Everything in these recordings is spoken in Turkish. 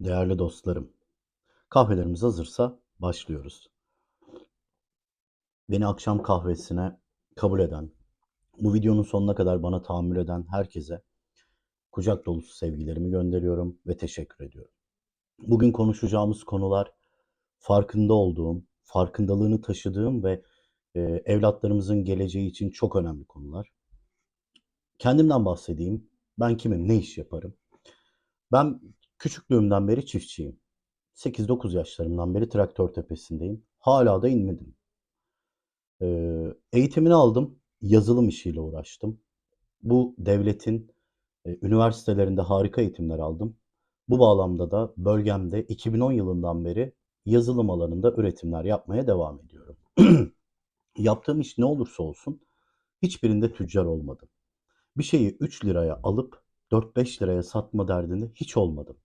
Değerli dostlarım, kahvelerimiz hazırsa başlıyoruz. Beni akşam kahvesine kabul eden, bu videonun sonuna kadar bana tahammül eden herkese kucak dolusu sevgilerimi gönderiyorum ve teşekkür ediyorum. Bugün konuşacağımız konular farkında olduğum, farkındalığını taşıdığım ve e, evlatlarımızın geleceği için çok önemli konular. Kendimden bahsedeyim. Ben kimim, ne iş yaparım? Ben küçüklüğümden beri çiftçiyim. 8-9 yaşlarımdan beri traktör tepesindeyim. Hala da inmedim. Ee, eğitimini aldım. Yazılım işiyle uğraştım. Bu devletin e, üniversitelerinde harika eğitimler aldım. Bu bağlamda da bölgemde 2010 yılından beri yazılım alanında üretimler yapmaya devam ediyorum. Yaptığım iş ne olursa olsun hiçbirinde tüccar olmadım. Bir şeyi 3 liraya alıp 4-5 liraya satma derdinde hiç olmadım.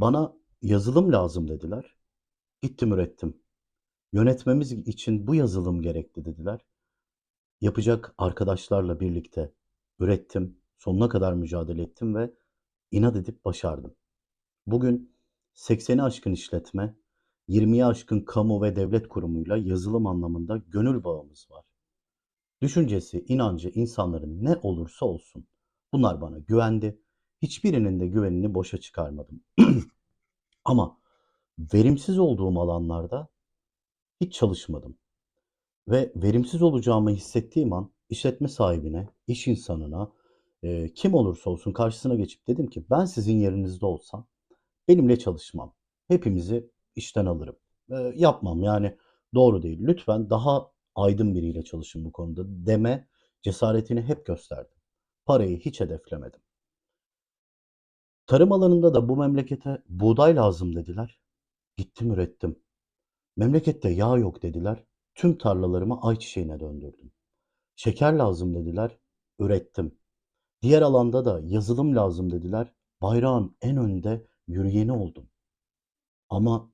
Bana yazılım lazım dediler. Gittim ürettim. Yönetmemiz için bu yazılım gerekli dediler. Yapacak arkadaşlarla birlikte ürettim. Sonuna kadar mücadele ettim ve inat edip başardım. Bugün 80'i aşkın işletme, 20'yi aşkın kamu ve devlet kurumuyla yazılım anlamında gönül bağımız var. Düşüncesi, inancı insanların ne olursa olsun bunlar bana güvendi. Hiçbirinin de güvenini boşa çıkarmadım. Ama verimsiz olduğum alanlarda hiç çalışmadım. Ve verimsiz olacağımı hissettiğim an işletme sahibine, iş insanına, e, kim olursa olsun karşısına geçip dedim ki ben sizin yerinizde olsam benimle çalışmam. Hepimizi işten alırım. E, yapmam yani doğru değil. Lütfen daha aydın biriyle çalışın bu konuda deme cesaretini hep gösterdim. Parayı hiç hedeflemedim. Tarım alanında da bu memlekete buğday lazım dediler. Gittim ürettim. Memlekette yağ yok dediler. Tüm tarlalarımı ayçiçeğine döndürdüm. Şeker lazım dediler. Ürettim. Diğer alanda da yazılım lazım dediler. Bayrağın en önde yürüyeni oldum. Ama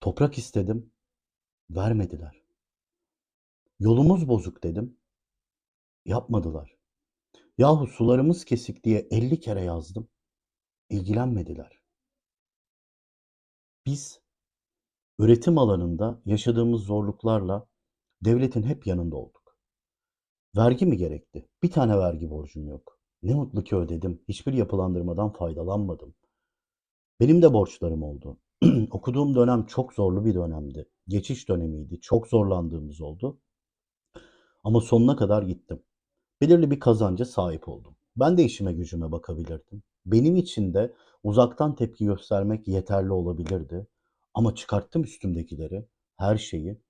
toprak istedim. Vermediler. Yolumuz bozuk dedim. Yapmadılar. Yahu sularımız kesik diye 50 kere yazdım. İlgilenmediler. Biz üretim alanında yaşadığımız zorluklarla devletin hep yanında olduk. Vergi mi gerekti? Bir tane vergi borcum yok. Ne mutlu ki ödedim. Hiçbir yapılandırmadan faydalanmadım. Benim de borçlarım oldu. Okuduğum dönem çok zorlu bir dönemdi. Geçiş dönemiydi. Çok zorlandığımız oldu. Ama sonuna kadar gittim. Belirli bir kazanca sahip oldum. Ben de işime gücüme bakabilirdim. Benim için de uzaktan tepki göstermek yeterli olabilirdi. Ama çıkarttım üstümdekileri, her şeyi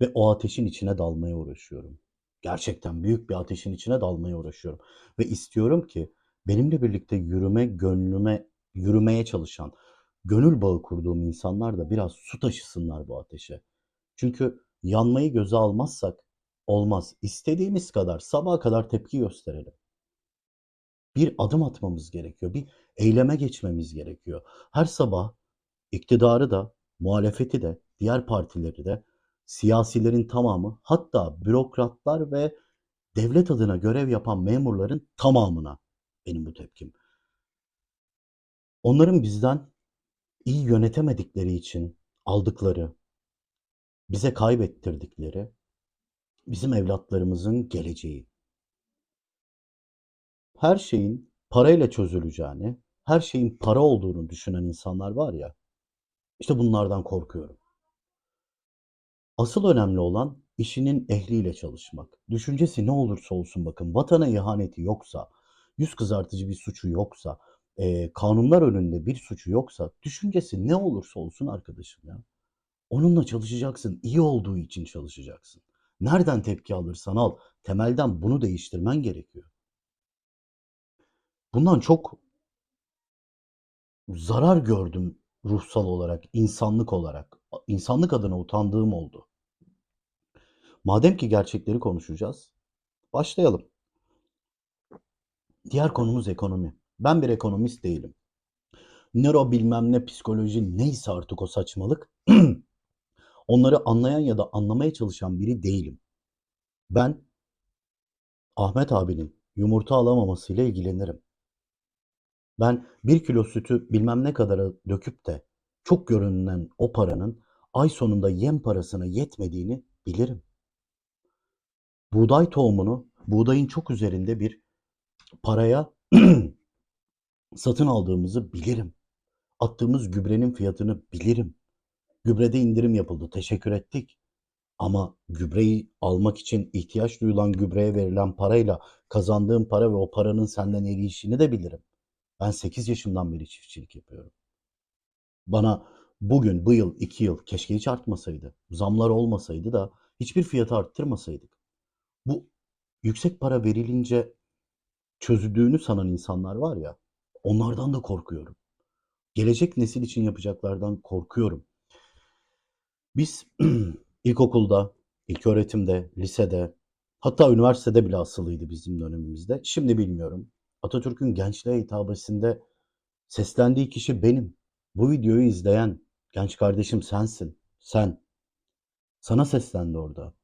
ve o ateşin içine dalmaya uğraşıyorum. Gerçekten büyük bir ateşin içine dalmaya uğraşıyorum. Ve istiyorum ki benimle birlikte yürüme, gönlüme, yürümeye çalışan, gönül bağı kurduğum insanlar da biraz su taşısınlar bu ateşe. Çünkü yanmayı göze almazsak olmaz. İstediğimiz kadar, sabaha kadar tepki gösterelim. Bir adım atmamız gerekiyor. Bir eyleme geçmemiz gerekiyor. Her sabah iktidarı da, muhalefeti de, diğer partileri de, siyasilerin tamamı, hatta bürokratlar ve devlet adına görev yapan memurların tamamına benim bu tepkim. Onların bizden iyi yönetemedikleri için aldıkları, bize kaybettirdikleri bizim evlatlarımızın geleceği. Her şeyin parayla çözüleceğini, her şeyin para olduğunu düşünen insanlar var ya, işte bunlardan korkuyorum. Asıl önemli olan işinin ehliyle çalışmak. Düşüncesi ne olursa olsun bakın, vatana ihaneti yoksa, yüz kızartıcı bir suçu yoksa, e, kanunlar önünde bir suçu yoksa, düşüncesi ne olursa olsun arkadaşım ya. Onunla çalışacaksın, iyi olduğu için çalışacaksın. Nereden tepki alırsan al, temelden bunu değiştirmen gerekiyor. Bundan çok zarar gördüm ruhsal olarak, insanlık olarak. İnsanlık adına utandığım oldu. Madem ki gerçekleri konuşacağız, başlayalım. Diğer konumuz ekonomi. Ben bir ekonomist değilim. Nöro bilmem ne psikoloji neyse artık o saçmalık. Onları anlayan ya da anlamaya çalışan biri değilim. Ben Ahmet abinin yumurta alamamasıyla ilgilenirim. Ben bir kilo sütü bilmem ne kadara döküp de çok görünen o paranın ay sonunda yem parasına yetmediğini bilirim. Buğday tohumunu buğdayın çok üzerinde bir paraya satın aldığımızı bilirim. Attığımız gübrenin fiyatını bilirim. Gübrede indirim yapıldı. Teşekkür ettik. Ama gübreyi almak için ihtiyaç duyulan gübreye verilen parayla kazandığım para ve o paranın senden erişini de bilirim. Ben 8 yaşımdan beri çiftçilik yapıyorum. Bana bugün, bu yıl, iki yıl keşke hiç artmasaydı. Zamlar olmasaydı da hiçbir fiyatı arttırmasaydık. Bu yüksek para verilince çözüldüğünü sanan insanlar var ya, onlardan da korkuyorum. Gelecek nesil için yapacaklardan korkuyorum. Biz ilkokulda, ilköğretimde, lisede, hatta üniversitede bile asılıydı bizim dönemimizde. Şimdi bilmiyorum. Atatürk'ün gençliğe hitabesinde seslendiği kişi benim. Bu videoyu izleyen genç kardeşim sensin. Sen. Sana seslendi orada.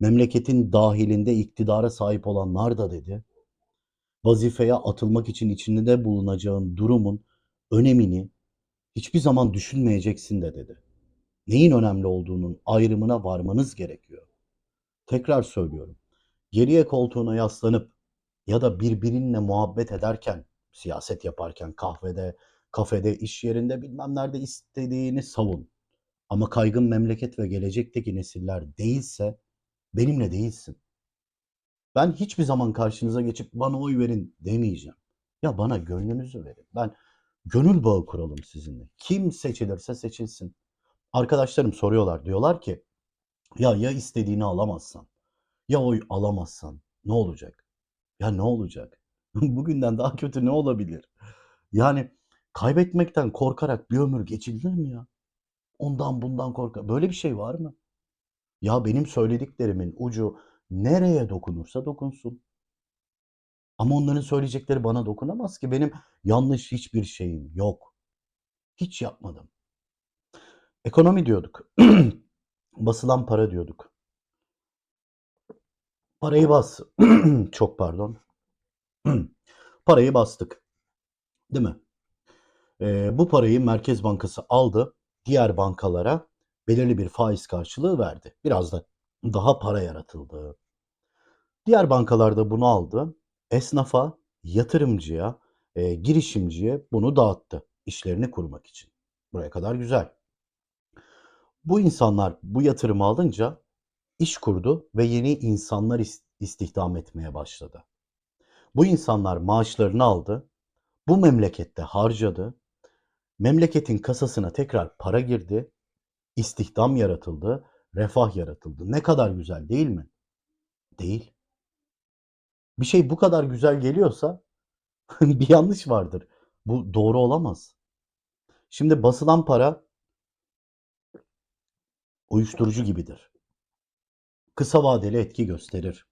Memleketin dahilinde iktidara sahip olanlar da dedi. Vazifeye atılmak için içinde bulunacağın durumun önemini hiçbir zaman düşünmeyeceksin de dedi. Neyin önemli olduğunun ayrımına varmanız gerekiyor. Tekrar söylüyorum. Geriye koltuğuna yaslanıp ya da birbirinle muhabbet ederken, siyaset yaparken, kahvede, kafede, iş yerinde bilmem nerede istediğini savun. Ama kaygın memleket ve gelecekteki nesiller değilse benimle değilsin. Ben hiçbir zaman karşınıza geçip bana oy verin demeyeceğim. Ya bana gönlünüzü verin. Ben gönül bağı kuralım sizinle. Kim seçilirse seçilsin. Arkadaşlarım soruyorlar. Diyorlar ki ya ya istediğini alamazsan ya oy alamazsan ne olacak? Ya ne olacak? Bugünden daha kötü ne olabilir? Yani kaybetmekten korkarak bir ömür geçirilir mi ya? Ondan bundan korkar. Böyle bir şey var mı? Ya benim söylediklerimin ucu nereye dokunursa dokunsun. Ama onların söyleyecekleri bana dokunamaz ki. Benim yanlış hiçbir şeyim yok. Hiç yapmadım. Ekonomi diyorduk. Basılan para diyorduk. Parayı bas. Çok pardon. Parayı bastık. Değil mi? Ee, bu parayı Merkez Bankası aldı. Diğer bankalara belirli bir faiz karşılığı verdi. Biraz da daha para yaratıldı. Diğer bankalar da bunu aldı. Esnafa, yatırımcıya, e, girişimciye bunu dağıttı. işlerini kurmak için. Buraya kadar güzel. Bu insanlar bu yatırımı alınca iş kurdu ve yeni insanlar is- istihdam etmeye başladı. Bu insanlar maaşlarını aldı. Bu memlekette harcadı. Memleketin kasasına tekrar para girdi. istihdam yaratıldı. Refah yaratıldı. Ne kadar güzel değil mi? Değil. Bir şey bu kadar güzel geliyorsa bir yanlış vardır. Bu doğru olamaz. Şimdi basılan para uyuşturucu gibidir. Kısa vadeli etki gösterir.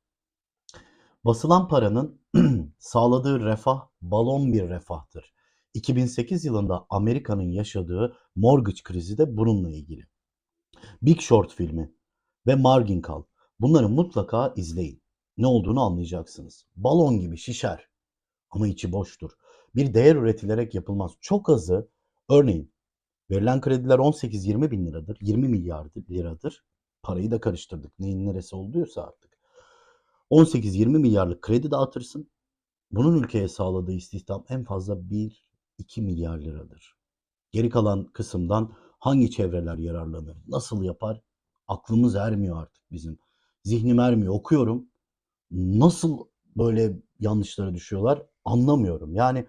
Basılan paranın sağladığı refah balon bir refahtır. 2008 yılında Amerika'nın yaşadığı mortgage krizi de bununla ilgili. Big Short filmi ve Margin Call. Bunları mutlaka izleyin. Ne olduğunu anlayacaksınız. Balon gibi şişer ama içi boştur. Bir değer üretilerek yapılmaz. Çok azı örneğin verilen krediler 18-20 bin liradır. 20 milyar liradır. Parayı da karıştırdık. Neyin neresi olduysa artık. 18-20 milyarlık kredi dağıtırsın. Bunun ülkeye sağladığı istihdam en fazla 1-2 milyar liradır. Geri kalan kısımdan hangi çevreler yararlanır? Nasıl yapar? Aklımız ermiyor artık bizim. Zihnim ermiyor. Okuyorum. Nasıl böyle yanlışlara düşüyorlar? Anlamıyorum. Yani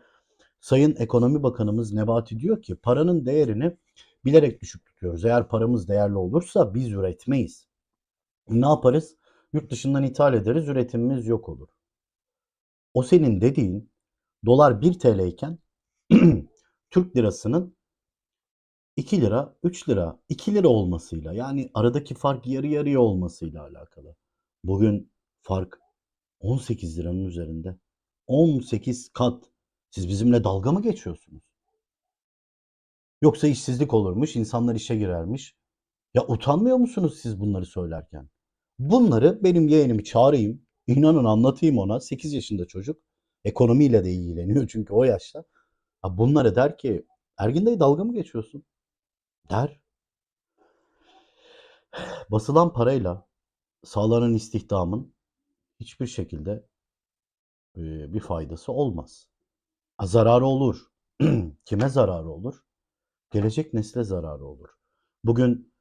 Sayın Ekonomi Bakanımız Nebati diyor ki paranın değerini bilerek düşük tutuyoruz. Eğer paramız değerli olursa biz üretmeyiz. Ne yaparız? Yurt dışından ithal ederiz, üretimimiz yok olur. O senin dediğin dolar 1 TL iken Türk lirasının 2 lira, 3 lira, 2 lira olmasıyla yani aradaki fark yarı yarıya olmasıyla alakalı. Bugün fark 18 liranın üzerinde. 18 kat. Siz bizimle dalga mı geçiyorsunuz? Yoksa işsizlik olurmuş, insanlar işe girermiş. Ya utanmıyor musunuz siz bunları söylerken? Bunları benim yeğenimi çağırayım. İnanın anlatayım ona. 8 yaşında çocuk. Ekonomiyle de ilgileniyor çünkü o yaşta. Ha bunlara der ki Ergin dayı dalga mı geçiyorsun? Der. Basılan parayla sağlanan istihdamın hiçbir şekilde bir faydası olmaz. Ha, zararı olur. Kime zararı olur? Gelecek nesle zararı olur. Bugün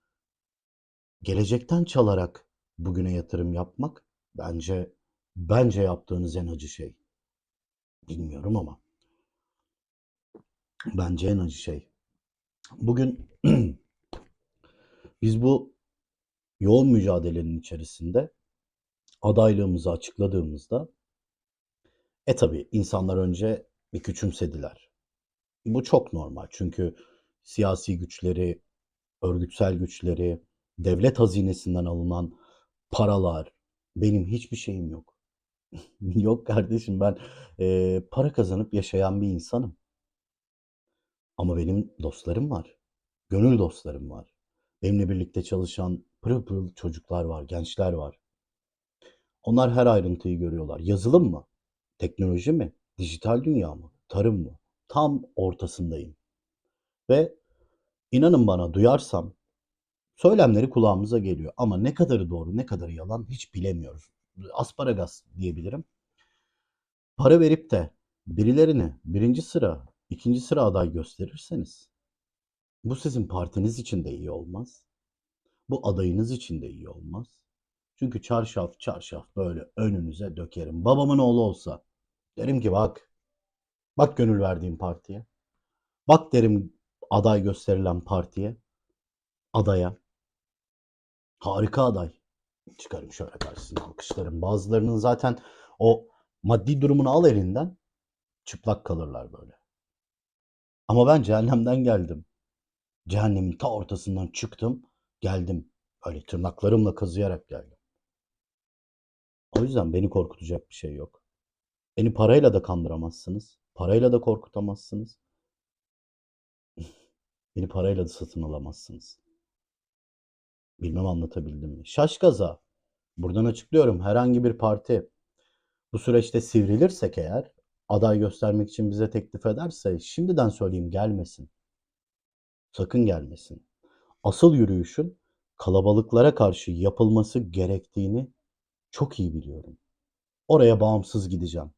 gelecekten çalarak bugüne yatırım yapmak bence bence yaptığınız en acı şey. Bilmiyorum ama bence en acı şey. Bugün biz bu yoğun mücadelenin içerisinde adaylığımızı açıkladığımızda e tabi insanlar önce bir küçümsediler. Bu çok normal çünkü siyasi güçleri, örgütsel güçleri, devlet hazinesinden alınan paralar, benim hiçbir şeyim yok. Yok kardeşim ben eee, para kazanıp yaşayan bir insanım. Ama benim dostlarım var. Gönül dostlarım var. Benimle birlikte çalışan pırıl pırıl çocuklar var, gençler var. Onlar her ayrıntıyı görüyorlar. Yazılım mı? Teknoloji mi? Dijital dünya mı? Tarım mı? Tam ortasındayım. Ve inanın bana duyarsam söylemleri kulağımıza geliyor. Ama ne kadarı doğru, ne kadarı yalan hiç bilemiyoruz. Asparagas diyebilirim. Para verip de birilerini birinci sıra, ikinci sıra aday gösterirseniz bu sizin partiniz için de iyi olmaz. Bu adayınız için de iyi olmaz. Çünkü çarşaf çarşaf böyle önünüze dökerim. Babamın oğlu olsa derim ki bak, bak gönül verdiğim partiye. Bak derim aday gösterilen partiye, adaya. Harika aday. Çıkarım şöyle karşısına alkışlarım. Bazılarının zaten o maddi durumunu al elinden çıplak kalırlar böyle. Ama ben cehennemden geldim. Cehennemin ta ortasından çıktım, geldim. Öyle tırnaklarımla kazıyarak geldim. O yüzden beni korkutacak bir şey yok. Beni parayla da kandıramazsınız. Parayla da korkutamazsınız. Beni parayla da satın alamazsınız. Bilmem anlatabildim mi? Şaşkaza. Buradan açıklıyorum. Herhangi bir parti bu süreçte sivrilirsek eğer aday göstermek için bize teklif ederse şimdiden söyleyeyim gelmesin. Sakın gelmesin. Asıl yürüyüşün kalabalıklara karşı yapılması gerektiğini çok iyi biliyorum. Oraya bağımsız gideceğim.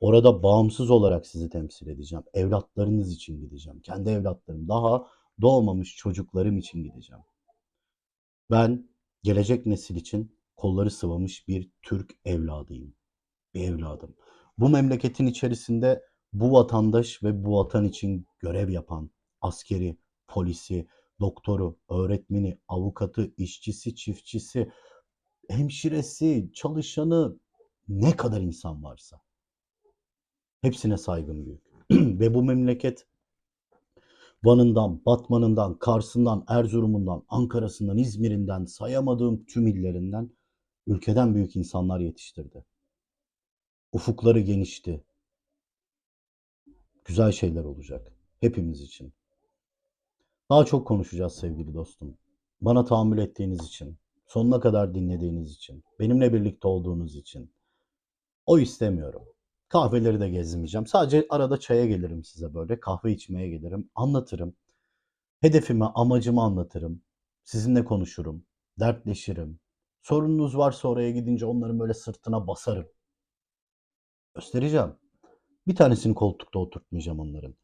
Orada bağımsız olarak sizi temsil edeceğim. Evlatlarınız için gideceğim. Kendi evlatlarım, daha doğmamış çocuklarım için gideceğim. Ben gelecek nesil için kolları sıvamış bir Türk evladıyım. Bir evladım. Bu memleketin içerisinde bu vatandaş ve bu vatan için görev yapan askeri, polisi, doktoru, öğretmeni, avukatı, işçisi, çiftçisi, hemşiresi, çalışanı ne kadar insan varsa hepsine saygım büyük. Ve bu memleket Van'ından, Batman'ından, Kars'ından, Erzurum'undan, Ankara'sından, İzmir'inden, sayamadığım tüm illerinden ülkeden büyük insanlar yetiştirdi. Ufukları genişti. Güzel şeyler olacak hepimiz için. Daha çok konuşacağız sevgili dostum. Bana tahammül ettiğiniz için, sonuna kadar dinlediğiniz için, benimle birlikte olduğunuz için. O istemiyorum. Kahveleri de gezmeyeceğim. Sadece arada çaya gelirim size böyle. Kahve içmeye gelirim. Anlatırım. Hedefimi, amacımı anlatırım. Sizinle konuşurum. Dertleşirim. Sorununuz varsa oraya gidince onların böyle sırtına basarım. Göstereceğim. Bir tanesini koltukta oturtmayacağım onların.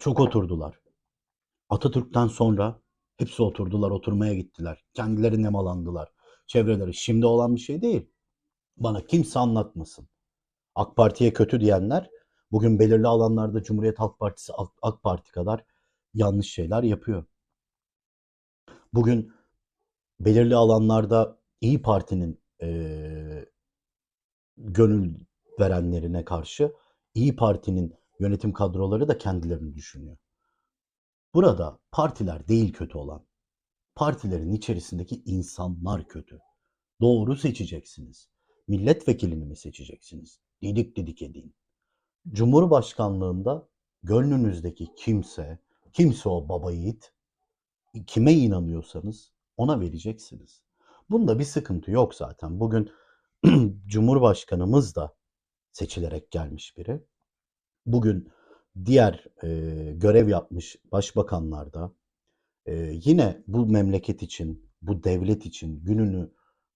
Çok oturdular. Atatürk'ten sonra hepsi oturdular, oturmaya gittiler. Kendileri nemalandılar. Çevreleri. Şimdi olan bir şey değil. Bana kimse anlatmasın. AK Parti'ye kötü diyenler bugün belirli alanlarda Cumhuriyet Halk Partisi AK, Parti kadar yanlış şeyler yapıyor. Bugün belirli alanlarda İyi Parti'nin eee, gönül verenlerine karşı İyi Parti'nin yönetim kadroları da kendilerini düşünüyor. Burada partiler değil kötü olan. Partilerin içerisindeki insanlar kötü. Doğru seçeceksiniz. Milletvekilini mi seçeceksiniz? Didik didik edin. Cumhurbaşkanlığında gönlünüzdeki kimse, kimse o baba yiğit, kime inanıyorsanız ona vereceksiniz. Bunda bir sıkıntı yok zaten. Bugün Cumhurbaşkanımız da seçilerek gelmiş biri. bugün diğer e, görev yapmış başbakanlar da e, yine bu memleket için, bu devlet için gününü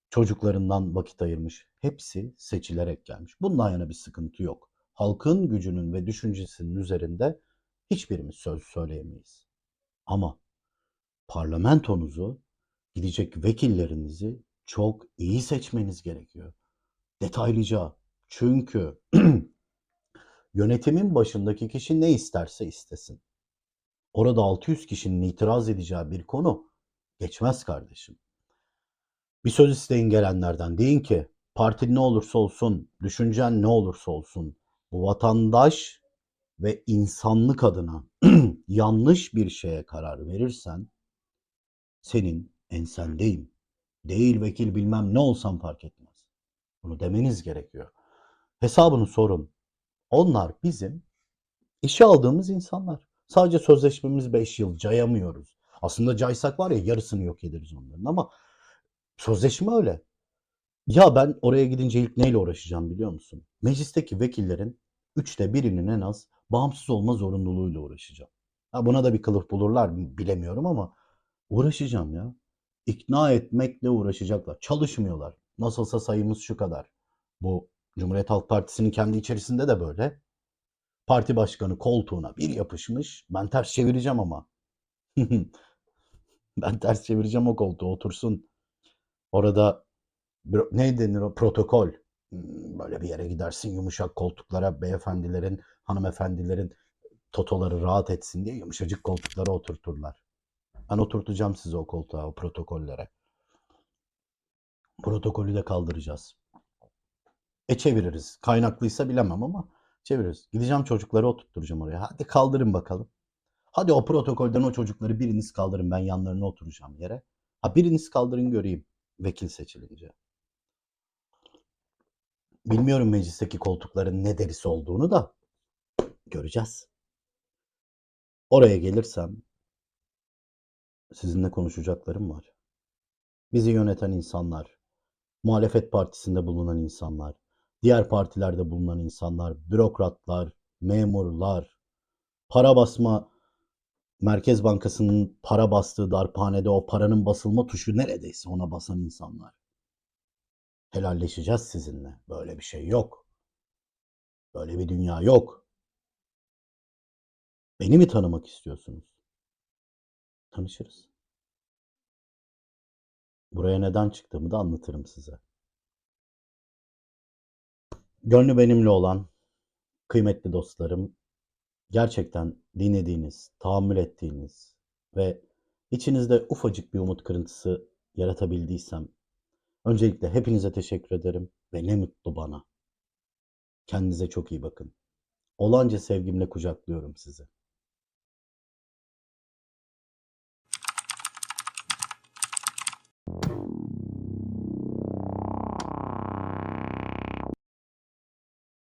çocuklarından vakit ayırmış. Hepsi seçilerek gelmiş. Bundan yana bir sıkıntı yok. Halkın gücünün ve düşüncesinin üzerinde hiçbirimiz söz söyleyemeyiz. Ama parlamentonuzu, gidecek vekillerinizi çok iyi seçmeniz gerekiyor. Detaylıca. Çünkü yönetimin başındaki kişi ne isterse istesin. Orada 600 kişinin itiraz edeceği bir konu geçmez kardeşim. Bir söz isteyin gelenlerden. Deyin ki partin ne olursa olsun, düşüncen ne olursa olsun bu vatandaş ve insanlık adına yanlış bir şeye karar verirsen senin ensendeyim. Değil vekil bilmem ne olsam fark etmez. Bunu demeniz gerekiyor. Hesabını sorun. Onlar bizim işe aldığımız insanlar. Sadece sözleşmemiz 5 yıl cayamıyoruz. Aslında caysak var ya yarısını yok ederiz onların ama sözleşme öyle. Ya ben oraya gidince ilk neyle uğraşacağım biliyor musun? Meclisteki vekillerin üçte birinin en az bağımsız olma zorunluluğuyla uğraşacağım. Ha buna da bir kılıf bulurlar bilemiyorum ama uğraşacağım ya. İkna etmekle uğraşacaklar. Çalışmıyorlar. Nasılsa sayımız şu kadar. Bu Cumhuriyet Halk Partisi'nin kendi içerisinde de böyle. Parti başkanı koltuğuna bir yapışmış. Ben ters çevireceğim ama. ben ters çevireceğim o koltuğu otursun. Orada ne denir o protokol. Hmm, Böyle bir yere gidersin yumuşak koltuklara beyefendilerin, hanımefendilerin totoları rahat etsin diye yumuşacık koltuklara oturturlar. Ben oturtacağım sizi o koltuğa, o protokollere. Protokolü de kaldıracağız. E çeviririz. Kaynaklıysa bilemem ama çeviririz. Gideceğim çocukları oturtturacağım oraya. Hadi kaldırın bakalım. Hadi o protokolden o çocukları biriniz kaldırın. Ben yanlarına oturacağım yere. Ha biriniz kaldırın göreyim vekil seçilince. Bilmiyorum meclisteki koltukların ne derisi olduğunu da göreceğiz. Oraya gelirsem sizinle konuşacaklarım var. Bizi yöneten insanlar, muhalefet partisinde bulunan insanlar, diğer partilerde bulunan insanlar, bürokratlar, memurlar, para basma Merkez Bankası'nın para bastığı darphanede o paranın basılma tuşu neredeyse ona basan insanlar. Helalleşeceğiz sizinle. Böyle bir şey yok. Böyle bir dünya yok. Beni mi tanımak istiyorsunuz? Tanışırız. Buraya neden çıktığımı da anlatırım size. Gönlü benimle olan kıymetli dostlarım, gerçekten dinlediğiniz, tahammül ettiğiniz ve içinizde ufacık bir umut kırıntısı yaratabildiysem öncelikle hepinize teşekkür ederim ve ne mutlu bana. Kendinize çok iyi bakın. Olanca sevgimle kucaklıyorum sizi.